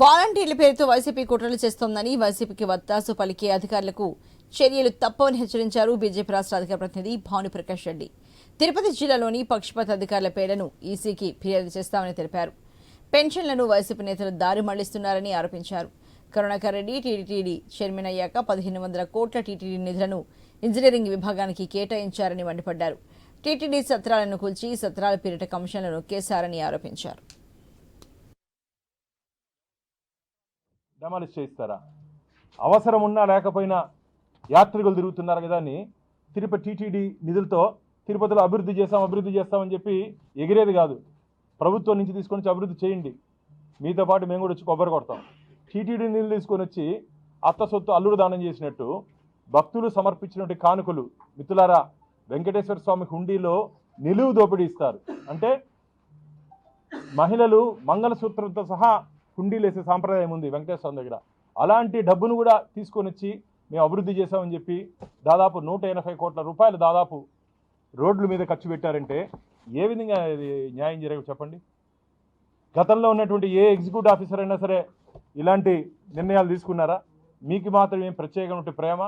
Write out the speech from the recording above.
వాలంటీర్ల పేరుతో వైసీపీ కుట్రలు చేస్తోందని వైసీపీకి వత్తాసు పలికే అధికారులకు చర్యలు తప్పవని హెచ్చరించారు బీజేపీ రాష్ట్ర అధికార ప్రతినిధి భానుప్రకాష్ రెడ్డి. తిరుపతి జిల్లాలోని పక్షపాత అధికారుల పేర్లను ఈసీకి ఫిర్యాదు చేస్తామని తెలిపారు. పెన్షన్లను వైసీపీ నేతలు దారి మళ్ళిస్తున్నారని ఆరోపించారు. కరుణాకర్ రెడ్డి టీటీడీ చైర్మన్ అయ్యాక పదిహేను వందల కోట్ల టీటీడీ నిధులను ఇంజనీరింగ్ విభాగానికి కేటాయించారని మండిపడ్డారు. టీటీడీ సత్రాలను కూల్చి సత్రాల పేరిట కమిషన్లను నొక్కేశారని ఆరోపించారు. డెమాలిష్ చేయిస్తారా? అవసరం ఉన్నా లేకపోయినా యాత్రికులు తిరుగుతున్నారు కదా అని తిరుపతి టీటీడీ నిధులతో తిరుపతిలో అభివృద్ధి చేస్తాం అభివృద్ధి చేస్తామని చెప్పి ఎగిరేది కాదు. ప్రభుత్వం నుంచి తీసుకొని వచ్చి అభివృద్ధి చేయండి. మీతో పాటు మేము కూడా వచ్చి కొబ్బరి కొడతాం. టీటీడీ నిధులు తీసుకొని వచ్చి అత్త సొత్తు అల్లుడు దానం చేసినట్టు భక్తులు సమర్పించినటువంటి కానుకలు మిత్రులారా వెంకటేశ్వర స్వామి హుండీలో నిలువు దోపిడీ ఇస్తారు. అంటే మహిళలు మంగళసూత్రంతో సహా కుండీలు వేసే సాంప్రదాయం ఉంది వెంకటేశ్వర దగ్గర. అలాంటి డబ్బును కూడా తీసుకొని వచ్చి మేము అభివృద్ధి చేశామని చెప్పి దాదాపు నూట ఎనభై కోట్ల రూపాయలు దాదాపు రోడ్ల మీద ఖర్చు పెట్టారంటే ఏ విధంగా న్యాయం జరగదు చెప్పండి? గతంలో ఉన్నటువంటి ఏ ఎగ్జిక్యూటివ్ ఆఫీసర్ అయినా సరే ఇలాంటి నిర్ణయాలు తీసుకున్నారా? మీకు మాత్రం ఏం ప్రత్యేకమైన ప్రేమ